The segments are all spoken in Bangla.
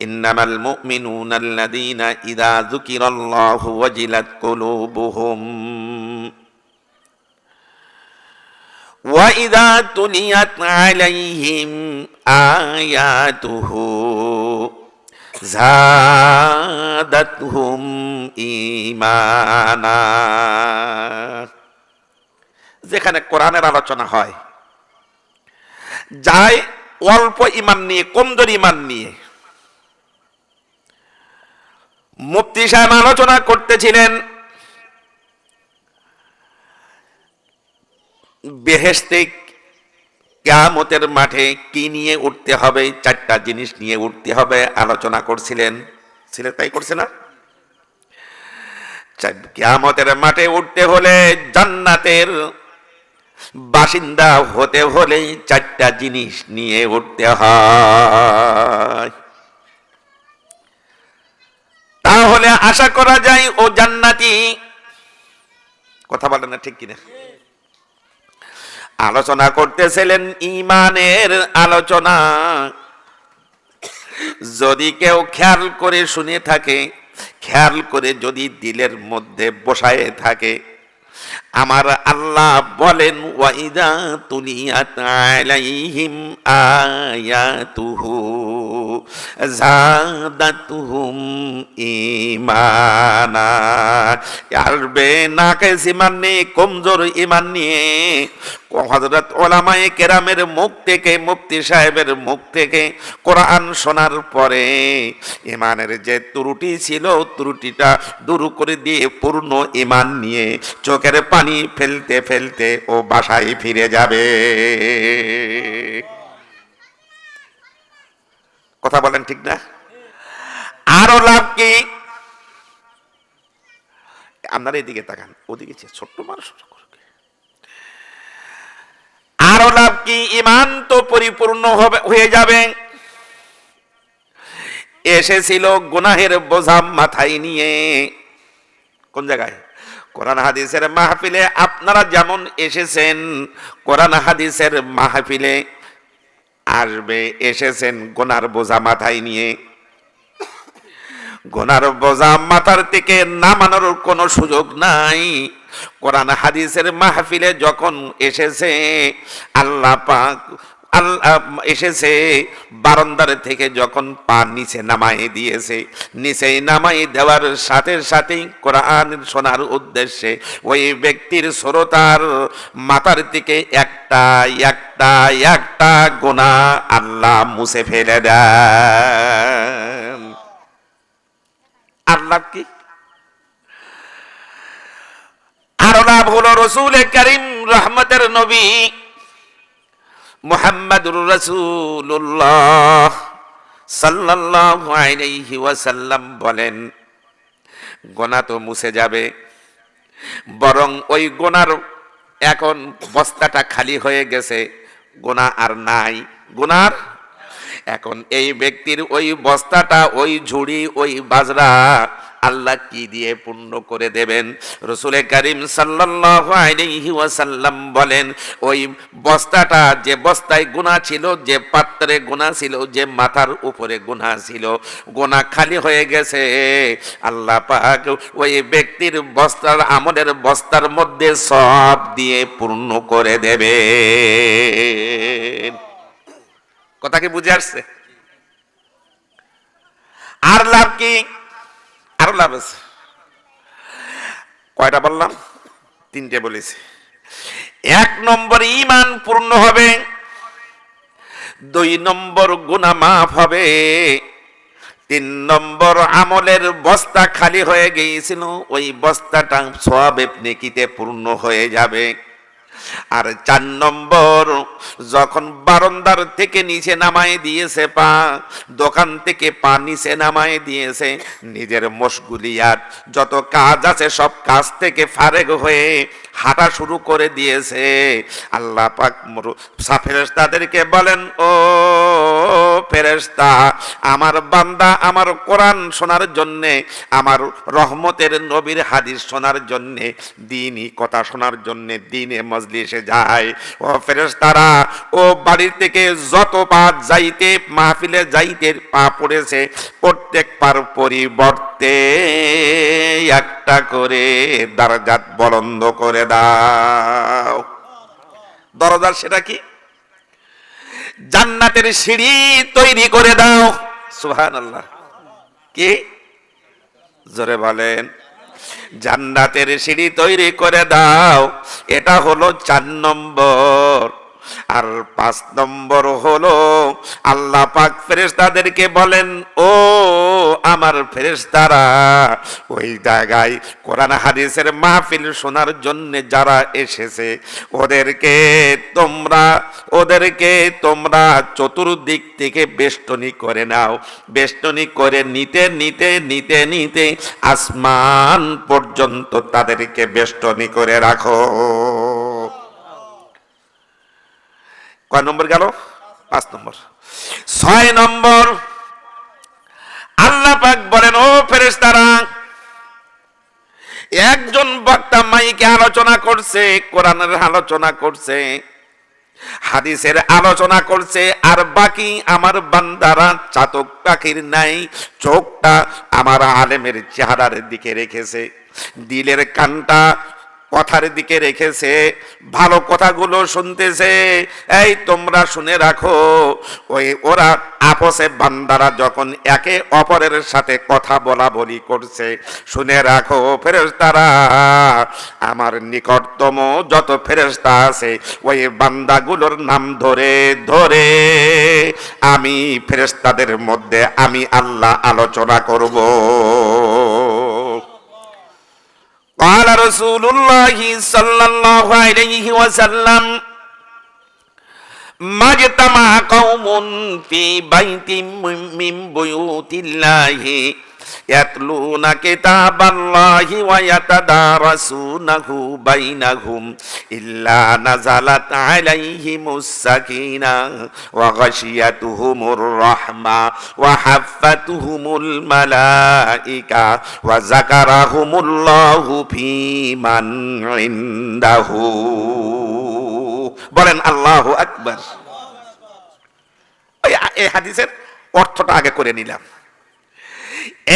إنما المؤمنون الذين إذا ذكر الله وجلت قلوبهم وإذا تليت عليهم آياته زادتهم إيمانا যেখানে কোরআনের আলোচনা হয় যায় অল্প ইমান নিয়ে কমজোর ইমান নিয়ে মুফতি সাহেব আলোচনা করতেছিলেন। বেহেস্তে কেয়ামতের মাঠে কি নিয়ে উঠতে হবে, চারটা জিনিস নিয়ে উঠতে হবে আলোচনা করছিলেন। ছেলে তাই করছে না? কেয়ামতের মাঠে উঠতে হলে জান্নাতের বাসিন্দা হতে হলে চারটা জিনিস নিয়ে উঠতে হয়। তাহলে আশা করা যায় ও জান্নাতি। কথা বলেন না ঠিক কিনা? আলোচনা করতেছিলেন ইমানের আলোচনা। যদি কেউ খেয়াল করে শুনে থাকে, খেয়াল করে যদি দিলের মধ্যে বসায় থাকে, আমার আল্লাহ বলেন ওয়াইদা তুলিয়াত আলাইহিম আয়াতুহু। জাদাতুহুম ইমানা আরবে নাকেস ইমান নিয়ে, কমজোর ইমান নিয়ে হজরত ওলামায়ে কেরামের মুখ থেকে, মুফতি সাহেবের মুখ থেকে কোরআন শোনার পরে ইমানের যে ত্রুটি ছিল, ত্রুটিটা দূর করে দিয়ে পূর্ণ ইমান নিয়ে চোখের পানি ফেলতে ফেলতে ও বাসায় ফিরে যাবে। কথা বলেন ঠিক না? আরও লাভ কি? আপনারা এদিকে তাকান, ওদিকে ছোট্ট মানুষ আরও লাভ কি? ইমান তো পরিপূর্ণ হবে, হয়ে যাবে। এসেছিল গুনাহের বোঝা মাথায় নিয়ে। কোন জায়গায়? কোরআন হাদিসের মাহফিলে আপনারা যেমন এসেছেন, কোরআন হাদিসের মাহফিলে আসবে, এসেছেন গোনার বোঝা মাথায় নিয়ে। গোনার বোঝা মাথার থেকে নামানোর কোনো সুযোগ নাই। কোরআন হাদিসের মাহফিলে যখন এসেছে, আল্লাহ পাক, আল্লাহ এসেছে, বারান্দার থেকে যখন পা নিচে নামাই দিয়েছে, নিচে নামাই দেওয়ার সাথে সাথেই কোরআন শোনার উদ্দেশ্যে ওই ব্যক্তির শ্রোতার মাথার থেকে একটা একটা একটা গোনা আল্লাহ মুছে ফেলে দেন। আল্লাহ কি? আরও লাভ হলো রসুল করিম রহমতের নবী মুহাম্মাদুর রাসূলুল্লাহ সাল্লাল্লাহু আলাইহি ওয়াসাল্লাম বলেন গোনা তো মুছে যাবে, বরং ওই গোনার এখন বস্তাটা খালি হয়ে গেছে গোনা আর নাই। গোনার এখন এই ব্যক্তির ওই বস্তাটা, ওই ঝুড়ি, ওই বাজরা আল্লাহ কি দিয়ে পূর্ণ করে দেবেন? রসুলের করিম সাল্লাল্লাহু ওয়াসাল্লাম বলেন, ওই বস্তাটা যে বস্তায় গুণা ছিল, যে পাত্রে গুণা ছিল, যে মাথার উপরে গুণা ছিল গোনা খালি হয়ে গেছে। আল্লাহ পাক ওই ব্যক্তির বস্তার, আমলের বস্তার মধ্যে সব দিয়ে পূর্ণ করে দেবে কথা কি বুঝে আসছে? আর লাভ কি? আরও লাভ আছে। কয়টা বললাম? তিনটে বলেছি। এক নম্বর ইমান পূর্ণ হবে, দুই নম্বর গুণা মাফ হবে, তিন নম্বর আমলের বস্তা খালি হয়ে গিয়েছিল, ওই বস্তাটা সব নেকিতে পূর্ণ হয়ে যাবে। আর চার নম্বর, যখন বারন্দার থেকে নিচে নামায় দিয়েছে পা, দোকান থেকে পা নিচে নামায় দিয়েছে, নিজের মশগুলিয়াত যত কাজ আছে সব কাজ থেকে ফারেক হয়ে হাঁটা শুরু করে দিয়েছে। আল্লাহ পাক ফেরেস্তাদেরকে বলেন, ও ফেরেস্তা আমার বান্দা আমার কোরআন শোনার জন্যে, আমার রহমতের নবীর হাদিস শোনার জন্যে, দিনই কথা শোনার জন্যে, দিনে মজলি মজলিসে যায়। ও ফেরেশতারা, ও বাড়ির থেকে যত পা যাইতে, মাহফিলে যাইতে পা পড়েছে প্রত্যেক পার পরিবর্তে একটা করে দরজাত বলন্দ করে দাও। দরজার সেটা কি? জান্নাতের সিঁড়ি তৈরি করে দাও। সুহান আল্লাহ কি? জোরে বলেন। জান্নাতের সিঁড়ি তৈরি করে দাও, এটা হলো চার নম্বর। আর পাঁচ নম্বর হলো আল্লাহ পাক ফেরেশতাদেরকে বলেন, ও আমার ফেরেশতারা। ওই জায়গায় কোরআন হাদিসের মাহফিল শোনার জন্য যারা এসেছে, ওদেরকে তোমরা ওদেরকে তোমরা চতুর্দিক থেকে বেষ্টনী করে নাও। বেষ্টনী করে নিতে নিতে নিতে নিতে আসমান পর্যন্ত তাদেরকে বেষ্টনী করে রাখো। কয় নম্বর গেল? পাঁচ নম্বর। ছয় নম্বর আল্লাহ পাক বলেন, ও ফেরেশতারা, একজন বক্তা মাইকে আলোচনা করছে, কোরআনের আলোচনা করছে, হাদিসের আলোচনা করছে, আর বাকি আমার বান্দারা চাতক পাখির নাই, চোখটা আমার আলেমের চেহারার দিকে রেখেছে। দিলের কানটা কথার দিকে রেখেছে, ভালো কথাগুলো শুনতেছে। এই তোমরা শুনে রাখো, ওই ওরা আপসে বান্দারা যখন একে অপরের সাথে কথা বলা বলি করছে, শুনে রাখো ফেরেশতারা। আমার নিকটতম যত ফেরেশতা আছে, ওই বান্দাগুলোর নাম ধরে ধরে আমি ফেরেশতাদের মধ্যে আমি আল্লাহ আলোচনা করব। قال رسول الله صلى الله عليه وسلم ما اجتمع قوم في بيت من بيوت الله يتلون كتاب الله ويتدارسونه بينهم إلا نزلت عليهم السكينة وغشيتهم الرحمة وحفتهم الملائكة وذكرهم الله في من عنده বলেন আল্লাহ আকবার এই হাদিসের অর্থটা আগে করে নিলাম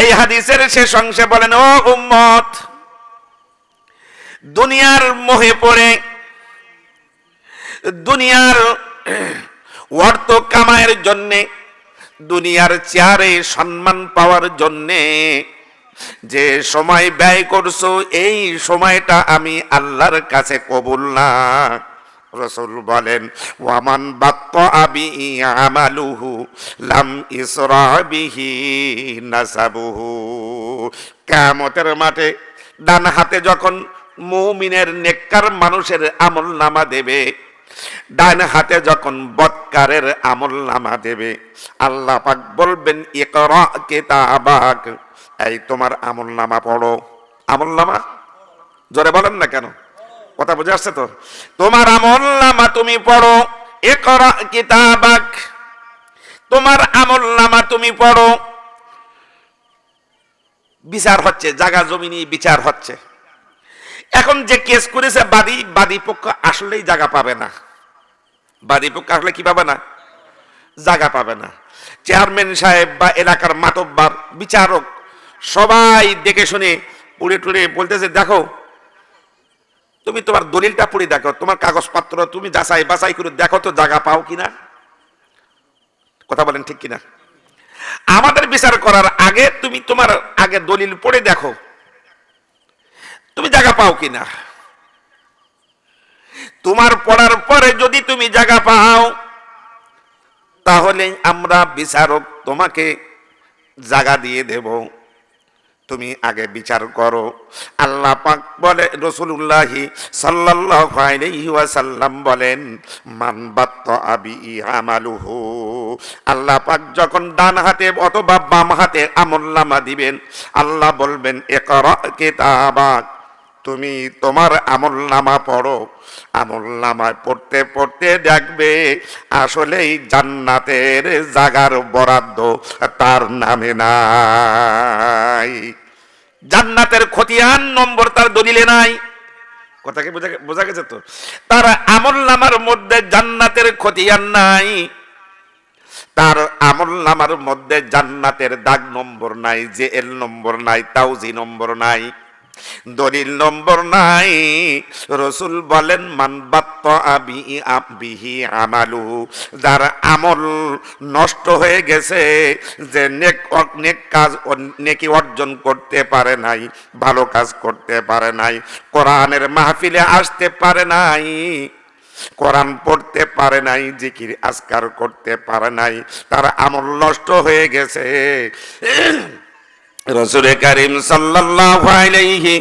এই হাদিসের শেষ অংশে বলেন, ও উম্মত, দুনিয়ার মোহে পড়ে, দুনিয়ার অর্থ কামায়ের জন্যে, দুনিয়ার চেয়ারে সম্মান পাওয়ার জন্যে যে সময় ব্যয় করছ, এই সময়টা আমি আল্লাহর কাছে কবুল না। রসুল বলেন, ওয়ামান বাক্য আবি আমালুহু লাম ইসরাবিহি নাসাবুহু। কিয়ামতের মাঠে ডান হাতে যখন মুমিনের নেককার মানুষের আমল নামা দেবে, ডান হাতে যখন বৎকারের আমল নামা দেবে, আল্লাহ পাক বলবেন, ইকরা কিতাবাক। এই তোমার আমল নামা পড়ো। আমল নামা জোরে বলেন না কেন? কথা বুঝে আসছে তো? তোমার আমল নামা তুমি পড়ো এ করা কিতাবাক। তোমার আমল তুমি পড়ো, বিচার হচ্ছে জায়গা জমি নিয়ে বিচার হচ্ছে। এখন যে কেস করেছে, বাদী বাদী পক্ষ আসলেই জায়গা পাবে না। বাদী পক্ষ আসলে কি পাবে না? জায়গা পাবে না। চেয়ারম্যান সাহেব বা এলাকার মাতব্বার, বিচারক, সবাই দেখে শুনে পুড়ে টুড়ে বলতেছে, দেখো তুমি তোমার দলিলটা পড়ে দেখো, তোমার কাগজপত্র তুমি যাচাই বাছাই করে দেখো তো জায়গা পাও কিনা। কথা বলেন ঠিক কিনা? আমাদের বিচার করার আগে তুমি তোমার আগে দলিল পড়ে দেখো। তুমি জায়গা পাও কিনা? তোমার পড়ার পরে যদি তুমি জায়গা পাও, তাহলে আমরা বিচারক তোমাকে জায়গা দিয়ে দেব। তুমি আগে বিচার করো। আল্লাহ পাক বলে রসুল্লাহি ওয়াসাল্লাম বলেন, মান বাত্ত আবি আমালুহু। আল্লাহ পাক যখন ডান হাতে অথবা বাম হাতে আমলনামা দিবেন, আল্লাহ বলবেন একর কিতাবাক, তুমি তোমার আমল নামা পড়ো। আমল নামায় পড়তে পড়তে দেখবে, আসলেই জান্নাতের জাগার বরাদ্দ তার নামে নাই। জান্নাতের খতিয়ান নম্বর তার দলিলে নাই। কথাকে বোঝা গেছে তো? তার আমল নামার মধ্যে জান্নাতের খতিয়ান নাই। তার আমল নামার মধ্যে জান্নাতের দাগ নম্বর নাই জে এল নম্বর নাই তাউজি নম্বর নাই। দলিল নম্বর নাই। রসুল বলেন, মান বাত্ত আবি আবিহি আমালু। যার আমল নষ্ট হয়ে গেছে, যে নেক নেক কাজ নেকি অর্জন করতে পারে নাই, ভালো কাজ করতে পারে নাই, কোরআনের মাহফিলে আসতে পারে নাই, কোরআন পড়তে পারে নাই, জিকির আজকার করতে পারে নাই, তার আমল নষ্ট হয়ে গেছে। রসুল করিম সাল্লাল্লাহু আলাইহি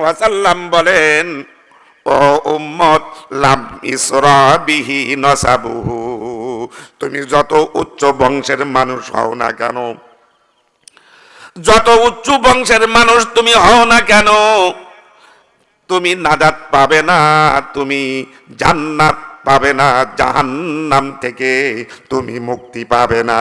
ওয়াসাল্লাম বলেন, ও উম্মত, লাম ইসরা বিহি নসাবুহু, তুমি যত উচ্চ বংশের মানুষ হও না কেন, যত উচ্চ বংশের মানুষ তুমি হও না কেন, তুমি নাজাত পাবে না, তুমি জান্নাত পাবে না, জাহান্নাম থেকে তুমি মুক্তি পাবে না।